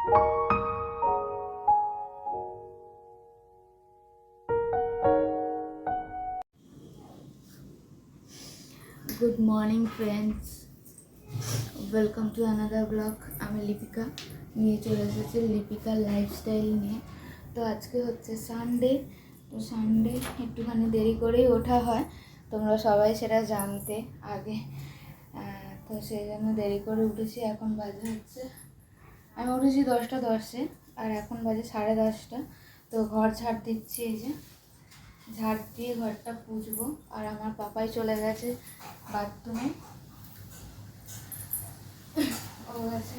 Good morning friends welcome to another blog আমি লিপিকা নিয়ে চলে এসেছি লিপিকার লাইফস্টাইল নিয়ে। তো আজকে হচ্ছে সানডে তো সানডে একটুখানি দেরি করেই ওঠা হয়। তোমরা সবাই সেটা জানতে আগে। তো সেই জন্য দেরি করে উঠেছি। এখন বাজে হচ্ছে আমি উঠেছি দশটা দশে, আর এখন বাজে সাড়ে দশটা। তো ঘর ঝাড় দিচ্ছি এই যে। ঝাড় দিয়ে ঘরটা পুজবো। আর আমার পাপাই চলে গেছে বাথরুমে। ও গেছে।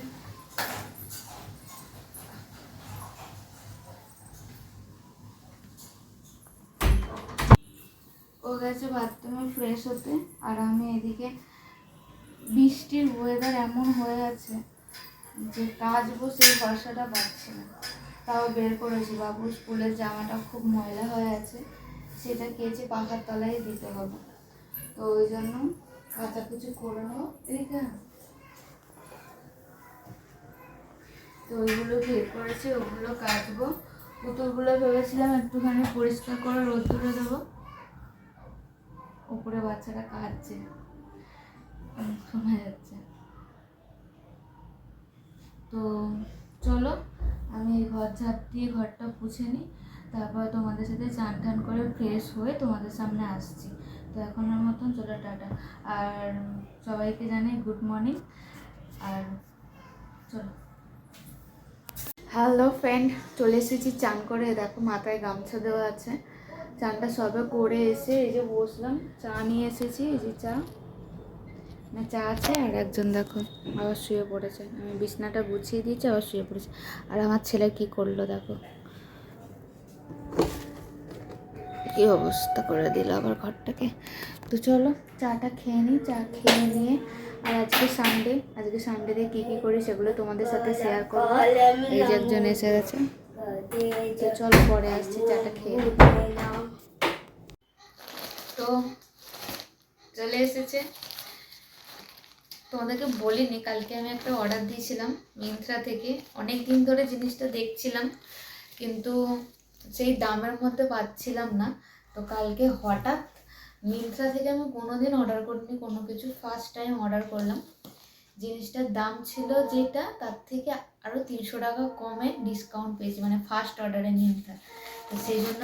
ও গেছে বাথরুমে ফ্রেশ হতে। আর আমি এদিকে বৃষ্টির ওয়েদার এমন হয়ে আছে। যে কাচবো সেই ভরসাটা পাচ্ছি না। তাও বের করেছি বাবু, স্কুলের জামাটা খুব ময়লা হয়ে আছে, সেটা কেচে পাখার তলায় দিতে হবে। তো ওই জন্য কাচাকুচি করে নেব এদিকে। তো ওইগুলো বের করেছি, ওগুলো কাচবো। পুতুলগুলো ভেবেছিলাম একটুখানি পরিষ্কার করে রোদ্দুরে দেবো। উপরে বাচ্চাটা কাঁদছে। শোনা যাচ্ছে। তো চলো, আমি ঘর ঝাঁপ দিয়ে ঘরটা পুছে নিই, তারপর তোমাদের সাথে চান টান করে ফ্রেশ হয়ে তোমাদের সামনে আসছি। তো এখনের মতন চলো, টাটা। আর সবাইকে জানাই গুড মর্নিং আর চলো। হ্যালো ফ্রেন্ড চলে এসেছি চান করে। দেখো মাথায় গামছা দেওয়া আছে। চানটা সবে করে এসে এই যে বসলাম, চা নিয়ে এসেছি, এই যে চা। না, চা আছে আর একজন দেখো আবার শুয়ে পড়েছে। আমি বিছনাটা গুছিয়ে দিয়েছি, আবার শুয়ে পড়েছে। আর আমার ছেলে কি করল দেখো? কি অবস্থা করে দিল আবার ঘরটাকে? তো চলো, চাটা খেয়ে নিই, চা খেয়ে নিয়ে। আর আজকে সানডে আজকে সানডেতে কী কী করি সেগুলো তোমাদের সাথে শেয়ার করব। এই যে একজন এসে গেছে। তো চলো, পরে আসছি, চাটা খেয়ে। তো চলে এসেছে। তোমাদেরকে বলিনি, কালকে আমি একটা অর্ডার দিয়েছিলাম মিন্ত্রা থেকে। অনেক দিন ধরে জিনিসটা দেখছিলাম, কিন্তু সেই দামের মধ্যে পাচ্ছিলাম না। তো কালকে হঠাৎ মিন্ত্রা থেকে আমি কোনো দিন অর্ডার করিনি, কোনো কিছু ফার্স্ট টাইম অর্ডার করলাম। জিনিসটার দাম ছিল যেটা, তার থেকে আরও তিনশো টাকা কমে ডিসকাউন্ট পেয়েছি মানে ফার্স্ট অর্ডারে মিন্ত্রা। তো সেই জন্য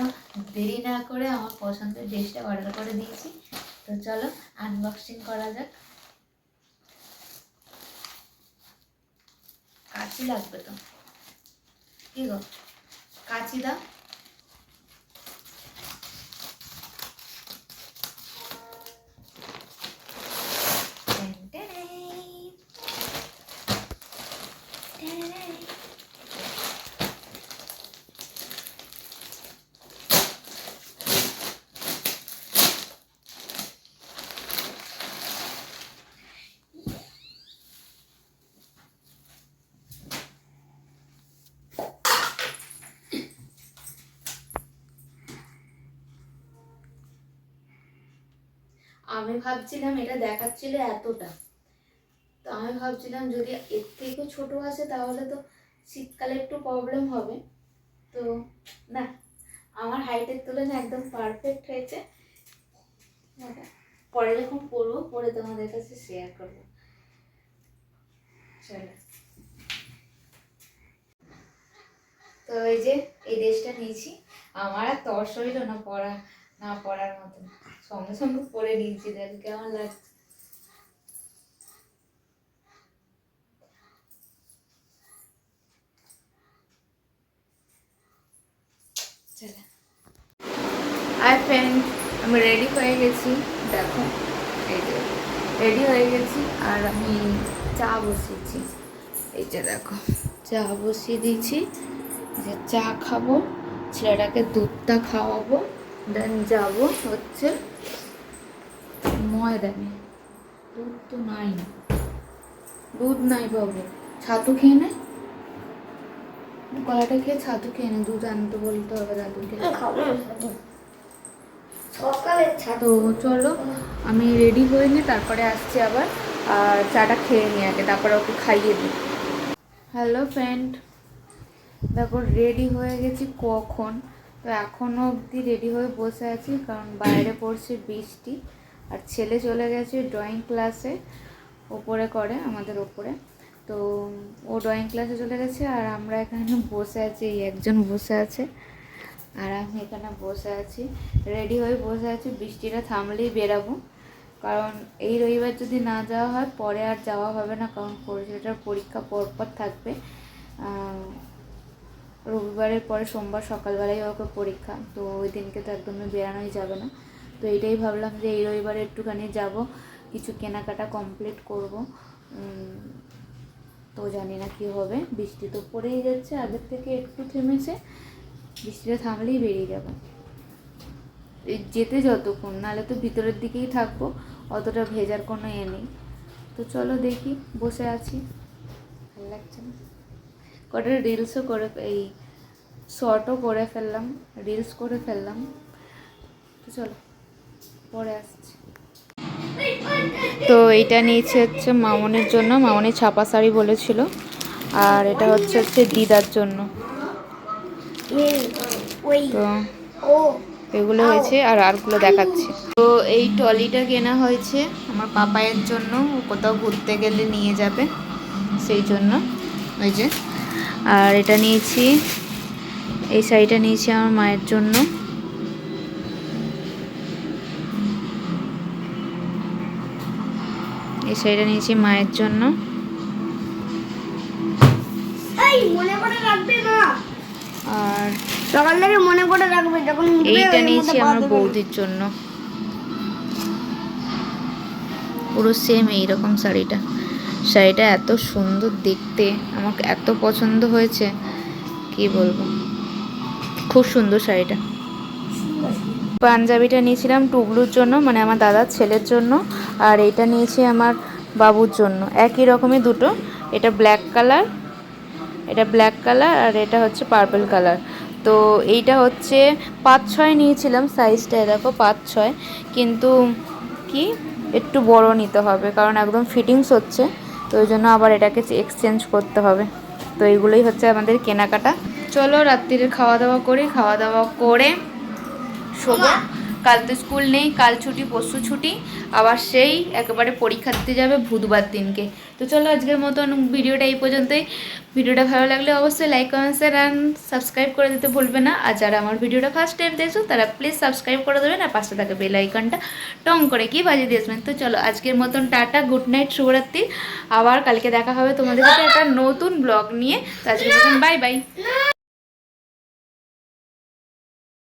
দেরি না করে আমার পছন্দের ড্রেসটা অর্ডার করে দিয়েছি। তো চলো আনবক্সিং করা যাক। কাঁচি লাগবে তো। কি গো? কাঁচি দাও টেন টেন। টেন। আমি ভাবছিলাম এটা দেখাচ্ছিল এতটা। তো আমি ভাবছিলাম যদি এর থেকেও ছোট আসে তাহলে তো শীতকালে একটু প্রবলেম হবে। তো না, আমার হাইটের তুলনায় একদম পারফেক্ট হয়েছে। পরে যখন পরবো, পরে তোমাদের কাছে শেয়ার করব। চলো। তো এই যে, এই ড্রেসটা নিয়েছি। আমার আর তর্স হইল না, পড়া না পড়ার মতো। সঙ্গে সঙ্গে পরে নিয়েছি দেখ, কেমন লাগছে? আর ফ্রেন্ড আমি রেডি হয়ে গেছি। দেখো, এই যে রেডি হয়ে গেছি আর আমি চা বসিয়েছি। এই যে দেখো, চা বসিয়ে দিয়েছি। যে চা খাব, ছেলেটাকে দুধটা খাওয়াবো। দেন যাব হচ্ছে ময়দানে। দুধ তো নাই। দুধ নাই বাবু। ছাতু খেয়ে নে। কলাটা খেয়ে ছাতু খেয়ে নে। দুধ আনতে বলতে হবে দাদুকে। সকালে তো চলো আমি রেডি হয়ে নিয়ে তারপরে আসছি আবার। আর চাটা খেয়ে নিই আগে তারপরে ওকে খাইয়ে দিই। হ্যালো ফ্রেন্ড দেখো রেডি হয়ে গেছি কখন? তো এখনও অবধি রেডি হয়ে বসে আছি, কারণ বাইরে পড়ছে বৃষ্টি। আর ছেলে চলে গেছে ড্রয়িং ক্লাসে ওপরে করে, আমাদের ওপরে। তো ও ড্রয়িং ক্লাসে চলে গেছে, আর আমরা এখানে বসে আছি, এই একজন বসে আছে। আর আমি এখানে বসে আছি রেডি হয়ে বসে আছি, বৃষ্টিটা থামলেই বেরাবো। কারণ এই রবিবার যদি না যাওয়া হয়, পরে আর যাওয়া হবে না, কারণ ছেলেটার পরীক্ষা পরপর থাকবে। রবিবারের পরে সোমবার সকালবেলায় ওকে পরীক্ষা, তো ওই দিনকে তো একদমই বেরানোই যাবে না। তো এইটাই ভাবলাম যে এই রবিবারে একটুখানি যাব, কিছু কেনাকাটা কমপ্লিট করব। তো জানি না কি হবে। বৃষ্টি তো পড়েই যাচ্ছে, আগের থেকে একটু থেমেছে। বৃষ্টিটা থামলেই বেরিয়ে যাব। যেতে যতক্ষণ, নাহলে তো ভিতরের দিকেই থাকব, অতটা ভেজার কোনো এ নেই। তো চলো দেখি, বসে আছি। ভালো লাগছে না? কটা রিলসও করে, এই শর্টও করে ফেললাম রিলস করে ফেললাম। তো চলো, পরে আসছি। তো এইটা নিয়েছে হচ্ছে মামনের জন্য, মামনি ছাপা শাড়ি বলেছিল, আর এটা হচ্ছে হচ্ছে দিদার জন্য। তো এগুলো হয়েছে, আর আরগুলো দেখাচ্ছি। তো এই ট্রলিটা কেনা হয়েছে আমার পাপায়ের জন্য কোথাও ঘুরতে গেলে নিয়ে যাবে, সেই জন্য। ওই যে আর এটা নিয়েছি। এই শাড়িটা নিয়েছি আমার মায়ের জন্য। এই শাড়িটা নিয়েছি মায়ের জন্য। আর সকাল থেকে মনে করে রাখবে যখন এইটা নিয়েছি আমার বৌদির জন্য। পুরো সেম এইরকম শাড়িটা। শাড়িটা এত সুন্দর দেখতে, আমাকে এত পছন্দ হয়েছে। কি বলব? খুব সুন্দর শাড়িটা। পাঞ্জাবিটা নিয়েছিলাম টুবলুর জন্য মানে আমার দাদার ছেলের জন্য, আর এটা নিয়েছি আমার বাবুর জন্য। একই রকমই দুটো, এটা ব্ল্যাক কালার এটা ব্ল্যাক কালার আর এটা হচ্ছে পার্পল কালার তো এইটা হচ্ছে পাঁচ ছয় নিয়েছিলাম সাইজটা দেখো পাঁচ ছয় কিন্তু কি? একটু বড় নিতে হবে, কারণ একদম ফিটিংস হচ্ছে। তো ওই জন্য আবার এটাকে এক্সচেঞ্জ করতে হবে। তো এইগুলোই হচ্ছে আমাদের কেনাকাটা। চলো রাত্রির খাওয়া দাওয়া করি, খাওয়া দাওয়া করে শোবো। কাল তো স্কুল নেই, কাল ছুটি, পরশু ছুটি, আবার সেই একেবারে পরীক্ষা দিতে যাবে বুধবার দিনকে। তো চলো আজকের মতন ভিডিওটা এই পর্যন্তই। ভিডিওটা ভালো লাগলে অবশ্যই like comment share and subscribe করে দিতে ভুলবে না। আর যারা আমার ভিডিওটা ফার্স্ট টাইম দেখছ, তারা প্লিজ সাবস্ক্রাইব করে দেবেন আর পাশে থাকা বেল আইকনটা টং করে কি বাজিয়ে দিয়েছেন তো চলো আজকের মতন টাটা গুড নাইট শুভরাত্রি। আবার কালকে দেখা হবে তোমাদের সাথে একটা নতুন ব্লগ নিয়ে। তো আজকের মতন বাই বাই